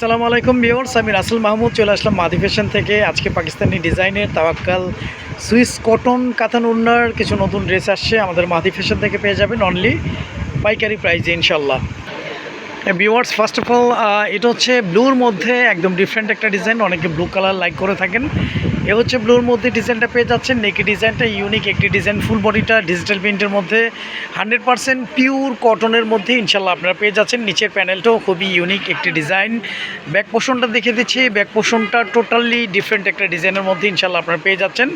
আসসালামু আলাইকুম ভিউয়ার্স, আমি রাসুল মাহমুদ, চলে আসলাম মাদি ফ্যাশন থেকে। আজকে পাকিস্তানি ডিজাইনের তাওয়াক্কাল সুইস কটন কাতান উন্নার, কিছু নতুন ড্রেস আসছে আমাদের মাদি ফ্যাশন থেকে পেয়ে যাবেন অনলি পাইকারি প্রাইজে ইনশাল্লাহ ভিউয়ার্স ফার্স্ট অফ অল এটা হচ্ছে ব্লুর মধ্যে একদম ডিফারেন্ট একটা ডিজাইন অনেকে ব্লু কালার লাইক করে থাকেন। এ হচ্ছে ব্লুর মধ্যে ডিজাইনটা পেয়ে যাচ্ছেন। নেকি ডিজাইনটা ইউনিক একটি ডিজাইন ফুল বডিটা ডিজিটাল প্রিন্টের মধ্যে। হান্ড্রেড পার্সেন্ট পিওর কটনের মধ্যে ইনশাল্লাহ আপনারা পেয়ে যাচ্ছেন। নিচের প্যানেলটাও খুবই ইউনিক একটি ডিজাইন ব্যাক পোষণটা দেখে দিচ্ছি। ব্যাক পোষণটা টোটালি ডিফারেন্ট একটা ডিজাইনের মধ্যে ইনশাল্লাহ আপনারা পেয়ে যাচ্ছেন।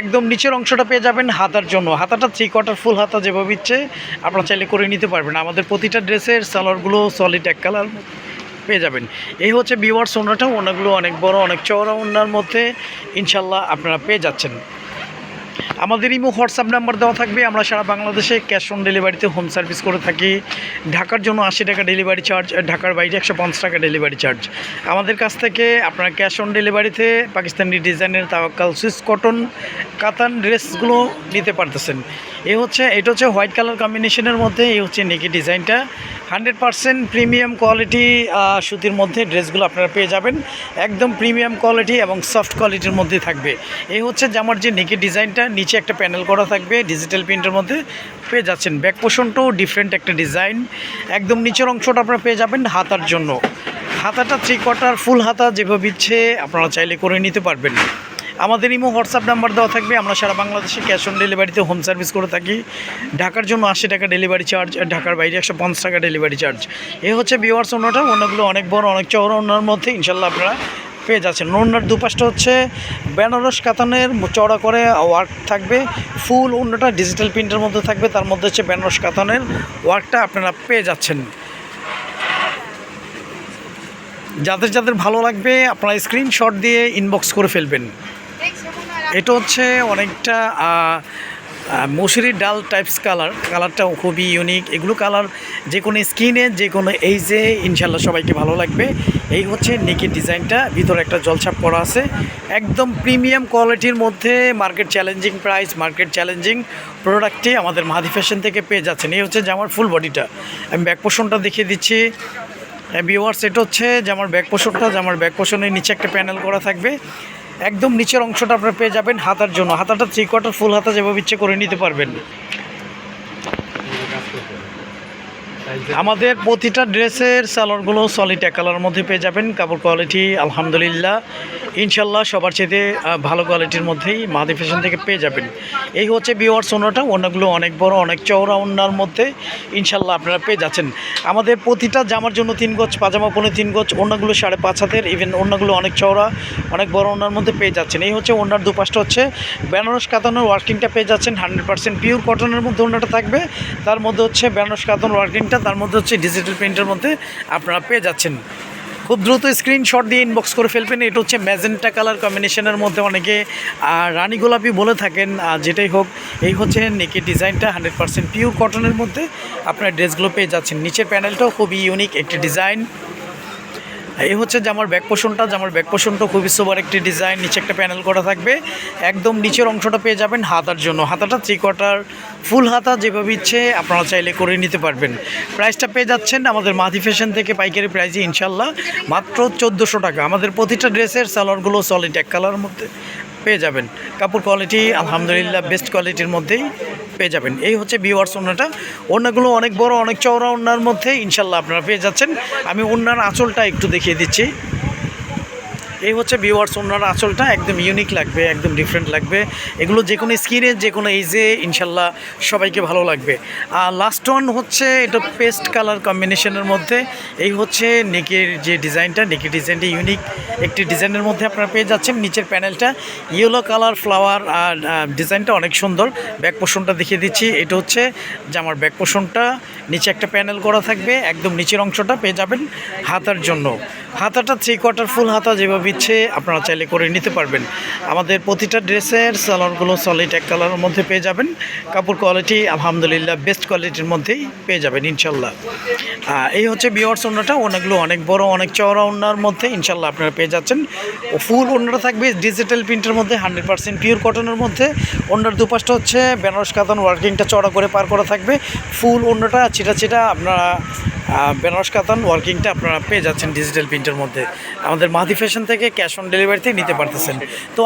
একদম নিচের অংশটা পেয়ে যাবেন হাতার জন্য। হাতাটা থ্রি কোয়ার্টার ফুল হাতা যেভাবে ইচ্ছে, আপনারা চাইলে করে নিতে পারবেন। আমাদের প্রতিটা ড্রেসের সালোয়ারগুলো সলিড এক কালার পেয়ে যাবেন। এই হচ্ছে বিওয়ার্স ওনাটা, ওনাগুলো অনেক বড়, অনেক চওড়া ওনার মধ্যে ইনশাল্লাহ আপনারা পেয়ে যাচ্ছেন। আমাদের ইমো হোয়াটসঅ্যাপ নাম্বার দেওয়া থাকবে, আমরা সারা বাংলাদেশে ক্যাশ অন ডেলিভারিতে হোম সার্ভিস করে থাকি। ঢাকার জন্য আশি টাকা ডেলিভারি চার্জ ঢাকার বাইরে একশো পঞ্চাশ টাকা ডেলিভারি চার্জ আমাদের কাছ থেকে আপনারা ক্যাশ অন ডেলিভারিতে পাকিস্তানি ডিজাইনের তাওয়াক্কাল সুইস কটন, কাতান ড্রেসগুলো নিতে পারতেছেন। এ হচ্ছে, এটা হচ্ছে হোয়াইট কালার কম্বিনেশনের মধ্যে, এই হচ্ছে নেকি ডিজাইনটা হান্ড্রেড পারসেন্ট প্রিমিয়াম কোয়ালিটি সুতির মধ্যে ড্রেসগুলো আপনারা পেয়ে যাবেন। একদম প্রিমিয়াম কোয়ালিটি এবং সফট কোয়ালিটির মধ্যে থাকবে। এই হচ্ছে জামার যে নেকি ডিজাইনটা, নিচে একটা প্যানেল করা থাকবে ডিজিটাল প্রিন্টের মধ্যে পেয়ে যাচ্ছেন। ব্যাক পোষণটাও ডিফারেন্ট একটা ডিজাইন। একদম নিচের অংশটা আপনারা পেয়ে যাবেন হাতার জন্য। হাতাটা থ্রি কোয়ার্টার ফুল হাতা যেভাবে ইচ্ছে, আপনারা চাইলে করে নিতে পারবেন। আমাদের ইমো হোয়াটসঅ্যাপ নাম্বার দেওয়া থাকবে, আমরা সারা বাংলাদেশে ক্যাশ অন ডেলিভারিতে হোম সার্ভিস করে থাকি। ঢাকার জন্য আশি টাকা ডেলিভারি চার্জ আর ঢাকার বাইরে একশো পঞ্চাশ টাকা ডেলিভারি চার্জ এ হচ্ছে বিওয়ার্স অন্যটা, অন্যগুলো অনেক বড়, অনেক চওড়া, অন্যার মধ্যে ইনশাল্লাহ আপনারা পেয়ে যাচ্ছেন। অন্যার দুপাশটা হচ্ছে বেনারস কাতানের, চওড়া করে ওয়ার্ক থাকবে ফুল অন্যটা ডিজিটাল প্রিন্টের মধ্যে থাকবে, তার মধ্যে হচ্ছে বেনারস কাতানের ওয়ার্কটা আপনারা পেয়ে যাচ্ছেন। যাদের যাদের ভালো লাগবে, আপনারা স্ক্রিনশট দিয়ে ইনবক্স করে ফেলবেন। এটা হচ্ছে অনেকটা মসুরির ডাল টাইপস কালার কালারটাও খুবই ইউনিক এগুলো কালার যে কোনো স্কিনে যে কোনো এইজে ইনশাল্লাহ সবাইকে ভালো লাগবে। এই হচ্ছে নেকের ডিজাইনটা। ভিতরে একটা জলছাপ করা আছে। একদম প্রিমিয়াম কোয়ালিটির মধ্যে market challenging price market challenging প্রোডাক্টটি আমাদের মাহাদি ফ্যাশন থেকে পেয়ে যাচ্ছেন। এই হচ্ছে জামার ফুল বডিটা আমি ব্যাক পোষণটা দেখিয়ে দিচ্ছি। ভিওয়ার্স এটা হচ্ছে জামার ব্যাক পোষণটা জামার ব্যাক পোষণের নিচে একটা প্যানেল করা থাকবে। একদম নিচের অংশটা আপনারা পেয়ে যাবেন হাতার জন্য। হাতাটা থ্রি কোয়ার্টার ফুল হাতা যেভাবে ইচ্ছে করে নিতে পারবেন। আমাদের প্রতিটা ড্রেসের সালোয়ারগুলো সলিড এক কালার মধ্যে পেয়ে যাবেন, কাপড় কোয়ালিটি আলহামদুলিল্লাহ। ইনশাল্লাহ সবার চেয়ে ভালো কোয়ালিটির মধ্যেই মাদি ফ্যাশন থেকে পেয়ে যাবেন। এই হচ্ছে বিওয়ার সোনাটা অন্যগুলো অনেক বড়, অনেক চওড়া ওনার মধ্যে ইনশাল্লাহ আপনারা পেয়ে যাচ্ছেন। আমাদের প্রতিটা জামার জন্য তিন গজ, পাজামা পনে তিন গজ অন্যগুলো সাড়ে পাঁচ হাতের ইভেন অন্যগুলো অনেক চওড়া, অনেক বড় ওনার মধ্যে পেয়ে যাচ্ছেন। এই হচ্ছে ওনার দুপাশটা হচ্ছে বেনারস কাতানোর ওয়ার্কিংটা পেয়ে যাচ্ছেন হান্ড্রেড পার্সেন্ট পিওর কটনের মধ্যে ওনাটা থাকবে। তার মধ্যে হচ্ছে বেনারস কাতান ওয়ার্কিংটা তার মধ্যে হচ্ছে ডিজিটাল প্রিন্টের মধ্যে আপনারা পেয়ে যাচ্ছেন। খুব দ্রুত স্ক্রিনশট দিয়ে ইনবক্স করে ফেলবেন। এটা হচ্ছে ম্যাজেন্টা কালার কম্বিনেশনের মধ্যে অনেকে রানী গোলাপি বলে থাকেন যেটাই হোক, এই হচ্ছে নেকি ডিজাইনটা হান্ড্রেড পারসেন্ট পিওর কটনের মধ্যে আপনার ড্রেসগুলো পেয়ে যাচ্ছেন। নিচের প্যানেলটাও খুবই ইউনিক একটি ডিজাইন এই হচ্ছে জামার ব্যাক পোষণটা জামার ব্যাক পোষণটা খুবই সুপার একটি ডিজাইন নিচে একটা প্যানেল করা থাকবে। একদম নিচের অংশটা পেয়ে যাবেন হাতার জন্য। হাতাটা থ্রি কোয়ার্টার ফুল হাতা যেভাবে ইচ্ছে আপনারা চাইলে করে নিতে পারবেন। প্রাইসটা পেয়ে যাচ্ছেন আমাদের মাদি ফ্যাশন থেকে পাইকারি প্রাইসে ইনশাল্লাহ মাত্র চোদ্দোশো টাকা। আমাদের প্রতিটা ড্রেসের সালোয়ারগুলো সলিড এক কালার মধ্যে পেয়ে যাবেন। কাপড় কোয়ালিটি আলহামদুলিল্লাহ বেস্ট কোয়ালিটির মধ্যেই। পেয়ে যাবেন। এই হচ্ছে বিওয়ার্স ওনাটা ওনাগুলো অনেক বড়, অনেক চওড়া ওনার মধ্যে ইনশাল্লাহ আপনারা পেয়ে যাচ্ছেন। আমি ওনার আঁচলটা একটু দেখিয়ে দিচ্ছি। এই হচ্ছে ভিউয়ার্স ওনার আঁচলটা একদম ইউনিক লাগবে, একদম ডিফারেন্ট লাগবে। এগুলো যে কোনো স্কিনে যে কোনো এইজে ইনশাল্লাহ সবাইকে ভালো লাগবে। আর লাস্ট ওয়ান হচ্ছে, এটা পেস্ট কালার কম্বিনেশনের মধ্যে। এই হচ্ছে নেকের যে ডিজাইনটা নেকের ডিজাইনটা ইউনিক একটি ডিজাইনের মধ্যে আপনারা পেয়ে যাচ্ছেন। নিচের প্যানেলটা ইয়েলো কালার ফ্লাওয়ার আর ডিজাইনটা অনেক সুন্দর। ব্যাক পোষণটা দেখিয়ে দিচ্ছি। এটা হচ্ছে জামার ব্যাক পোষণটা নিচে একটা প্যানেল করা থাকবে, একদম নিচের অংশটা পেয়ে যাবেন হাতার জন্য। হাতাটা থ্রি কোয়ার্টার ফুল হাতা যেভাবে ইচ্ছে আপনারা চাইলে করে নিতে পারবেন। আমাদের প্রতিটা ড্রেসের সালোয়ারগুলো সলিড এক কালারের মধ্যে পেয়ে যাবেন। কাপড় কোয়ালিটি আলহামদুলিল্লাহ বেস্ট কোয়ালিটির মধ্যেই পেয়ে যাবেন ইনশাল্লাহ। এই হচ্ছে বিওয়ার্স ওনাটা ওনাগুলো অনেক বড়, অনেক চওড়া ওনার মধ্যে ইনশাল্লাহ আপনারা পেয়ে যাচ্ছেন। ও ফুল ওনাটা থাকবে ডিজিটাল প্রিন্টের মধ্যে হান্ড্রেড পার্সেন্ট পিওর কটনের মধ্যে। ওনার দুপাশটা হচ্ছে বেনারস কাতান ওয়ার্কিংটা চড়া করে পার করা থাকবে। ফুল ওনাটা চিটা চিটা আপনারা বেনারস কাতান ওয়ার্কিংটা আপনারা পেয়ে যাচ্ছেন ডিজিটাল প্রিন্টের মধ্যে। আমাদের মাদি ফ্যাশন থেকে ক্যাশ অন ডেলিভারিতে নিতে পারতেছেন। তো